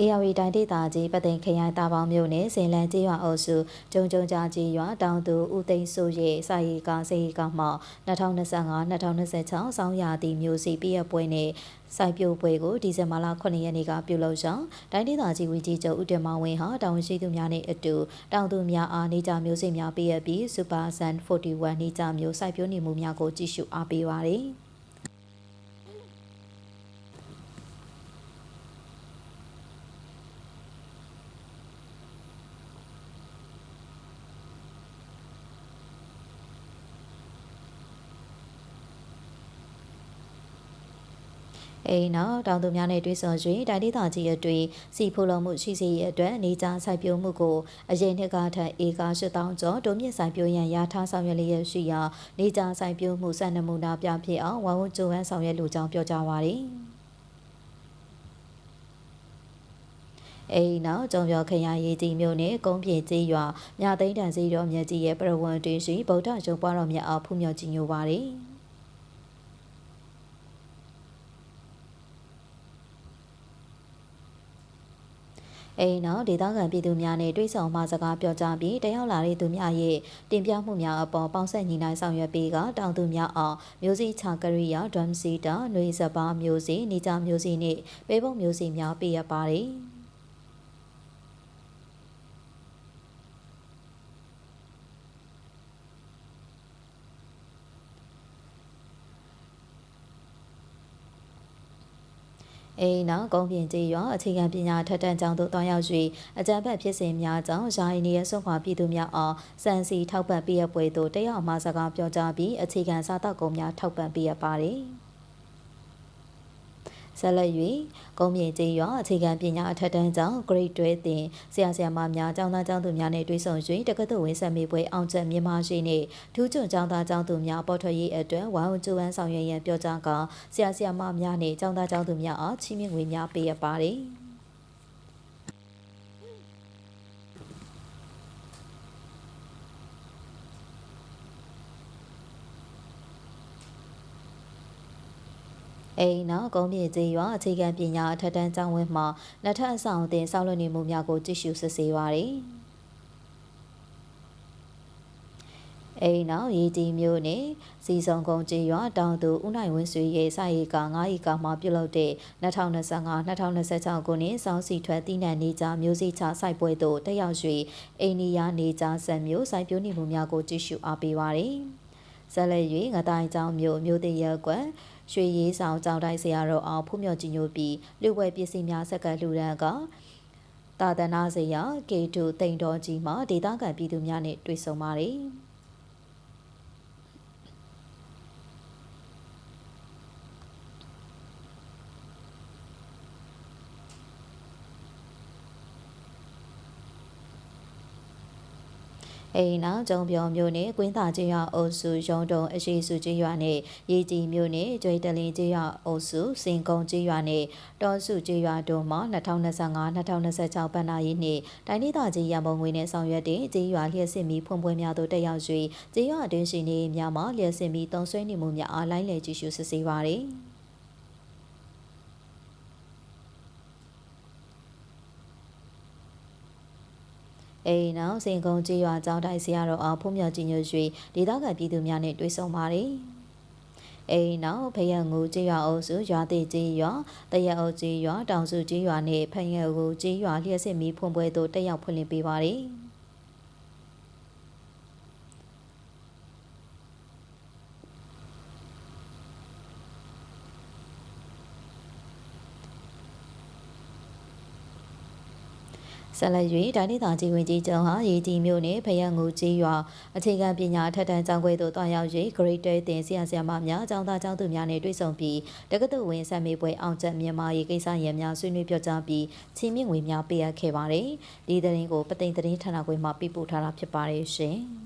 အေယာဝီတိုင်းဒေသကြီးပသိမ်ခရိုင်တာပေါင်းမြို့နယ်ဇင်လန်ကျေးရွာအုပ်စုကျုံကျုံကြားကျေးရွာတောင်သူဦးသိန်းစိုးရဲ့စာရေးကစေရေးကမှ2025-2026ဆောင်းရာသီမျိုးစီပြည့်ရပွဲနဲ့စိုက်ပျိုးပွဲကိုဒီဇင်ဘာလ9ရက်နေ့ကပြုလုပ်ဆောင်တိုင်းဒေသကြီးဝန်ကြီးချုပ်ဦးတင်မောင်ဝင်းဟာတာဝန်ရှိသူများနဲ့အတူတောင်သူများအားနေကြမျိုးစိများပြည့်ရပြီး Super Sun 41နေကြမျိုးစိုက်ပျိုးနေမှုများကိုကြည့်ရှုအားပေးပါရယ်။ အိမ်နောက်တောင်သူများနဲ့တွေ့ဆုံ၍တိုင်းဒေသကြီးအတွေ့စီဖိုလုံမှုရှိစေရအတွက်နေကြစိုက်ပျိုးမှုကိုအရင်နှစ်ကထက်ဧက8000ကျော်တိုးမြင့်စိုက်ပျိုးရန်ရထားဆောင်ရွက်လျက်ရှိရာနေကြစိုက်ပျိုးမှုစံနမူနာပြဖြစ်အောင်ဝမ်ဝန်းကျိုးဝမ်းဆောင်ရွက်လိုကြောင်းပြောကြားပါရယ်အိမ်နောက်ကျုံပြောခရရေးကြီးမြို့နယ်ကုန်းပြေကြီးရွာမြသိန်းတန်စီတော်မြတ်ကြီးရဲ့ပရဝဏ်တွင်ရှိဗုဒ္ဓရုပ်ပွားတော်မြတ်အားဖူးမြော်ကြည်ညိုပါရယ် အိမ်နောက်ဒေသခံပြည်သူများနဲ့တွေ့ဆုံမှစကားပြောကြားပြီးတရောက်လာတဲ့သူများရဲ့တင်ပြမှုများအပေါ်ပေါင်းဆက်ညီနိုင်ဆောင်ရွက်ပြီးကတောင်သူများအောင်မျိုးစိချာကရိယာဒရမ်စီတာနှွေစပါမျိုးစိနေကြမျိုးစိနဲ့ပေပုံမျိုးစိများပေးရပါတယ်။ အိမ်နောက်ကုန်းပြင်ကြီးရွာအခြေခံပညာထက်တန်းကျောင်းသို့တွားရောက်၍အကြံဖက်ဖြစ်စဉ်များကြောင့်ယာယီနေရဆုံးခွာပြည်သူများအားစံစီထောက်ပံ့ပေးရပွဲသို့တက်ရောက်မှစကားပြောကြားပြီးအခြေခံစားတောက်ကုန်များထောက်ပံ့ပေးရပါသည်။ ဆက်လက်၍ကုန်းမြေကျေးရွာအခြေခံပညာအထက်တန်းကျောင်း Grade 12တင်ဆရာဆရာမများကျောင်းသားကျောင်းသူများနဲ့တွေ့ဆုံ၍တက္ကသိုလ်ဝင်ဆက်မေးပွဲအောင်ချက်မြန်မာရှိနှင့်ထူးချွန်ကျောင်းသားကျောင်းသူများပေါ်ထွက်ရေးအတွက်ဝိုင်းဝန်းကြိုးပမ်းဆောင်ရွက်ရန်ပြောကြားကာဆရာဆရာမများနှင့်ကျောင်းသားကျောင်းသူများအားချီးမြှင့်ငွေများပေးရပါသည်။ အိမ်နောက်ကုန်းမြေကြီးရွာအခြေခံပညာအထက်တန်းကျောင်းဝင်းမှာလက်ထပ်အဆောင်အသင်ဆောက်လုပ်နေမှုများကိုကြည့်ရှုစစ်ဆေးပါရယ်အိမ်နောက်ရေးကြီးမျိုးနဲ့စီစုံကုန်းကြီးရွာတောင်သူဦးနိုင်ဝင်းဆွေရဲ့စာရေးက9ရီကမှာပြုလုပ်တဲ့2025-2026ခုနှစ်စောင်းစီထွက်တည်နှံနေကြမျိုးစိချစိုက်ပွဲသို့တက်ရောက်၍အိန္ဒိယနေကြဆက်မျိုးစိုက်ပျိုးနေမှုများကိုကြည့်ရှုအားပေးပါရယ်ဆက်လက်၍ငတိုင်းကျောင်းမျိုးမျိုးတရက်ကွယ် ရွှေရေးဆောင်ကြောင်တိုင်းဆရာတော်အောင်ဖူးမြော်ကြီးညိုပြီးလူဝဲပစ္စည်းများဆက်ကလှူဒန်းကတာသနာစရာကေတုတိန်တော်ကြီးမှဒေသခံပြည်သူများနဲ့တွေ့ဆုံပါတယ်။ အိမ်နောက်ကျုံပြောမျိုးနဲ့ကွင်းသာကျေးရွာအုပ်စုရုံတုံအရှိစုကျေးရွာနဲ့ရေကြီးမျိုးနဲ့ကျွေးတလင်းကျေးရွာအုပ်စုစင်ကုန်းကျေးရွာနဲ့တောစုကျေးရွာတို့မှာ2025-2026ဘဏ္ဍာရေးနှစ်တိုင်းဒေသကြီးရန်ပုံငွေနဲ့ဆောင်ရွက်တဲ့ကျေးရွာလျှက်စစ်မီဖွံ့ဖွံ့များသို့တက်ရောက်၍ကျေးရွာအတွင်းရှိနေများမှာလျှက်စစ်မီတုံးဆွဲနေမှုများအားလိုင်းလည်ကြည့်ရှုစစ်ဆေးပါရယ်။ အိမ်နောက်စင်ကုန်းကြီးရွာကျောင်းတိုင်ဆရာတော်အောင်ဖုံးမြော်ကြီးညွှန်၍ဒေသခံပြည်သူများနှင့်တွေ့ဆုံပါတယ်။အိမ်နောက်ဖယံငူကြီးရွာအုပ်စုရွာတိကြီးရွာတရအုပ်ကြီးရွာတောင်စုကြီးရွာနှင့်ဖယံငူကြီးရွာလျှက်စစ်မီဖွံ့ပွဲသို့တက်ရောက်ဖွင့်လှစ်ပေးပါတယ်။ ဆက်လက်၍တိုင်းဒေသကြီးဝင်ကြီးကျောင်းဟာရေကြီးမြို့နယ်ဖယံငူကြီးရွာအခြေခံပညာထက်တန်းကျောင်းခွဲသို့တွားရောက်၍ Grade 10တင်ဆရာဆရာမများကျောင်းသားကျောင်းသူများနှင့်တွေ့ဆုံပြီးတက္ကသိုလ်ဝင်ဆက်မေးပွဲအောင်ချက်မြန်မာရေးကိစ္စရန်များဆွေးနွေးပြောကြားပြီးချင်းမြင့်ငွေများပေးအပ်ခဲ့ပါတယ်။ဒီသတင်းကိုပသိမ်သတင်းဌာနခွဲမှပြပို့ထားတာဖြစ်ပါတယ်ရှင်။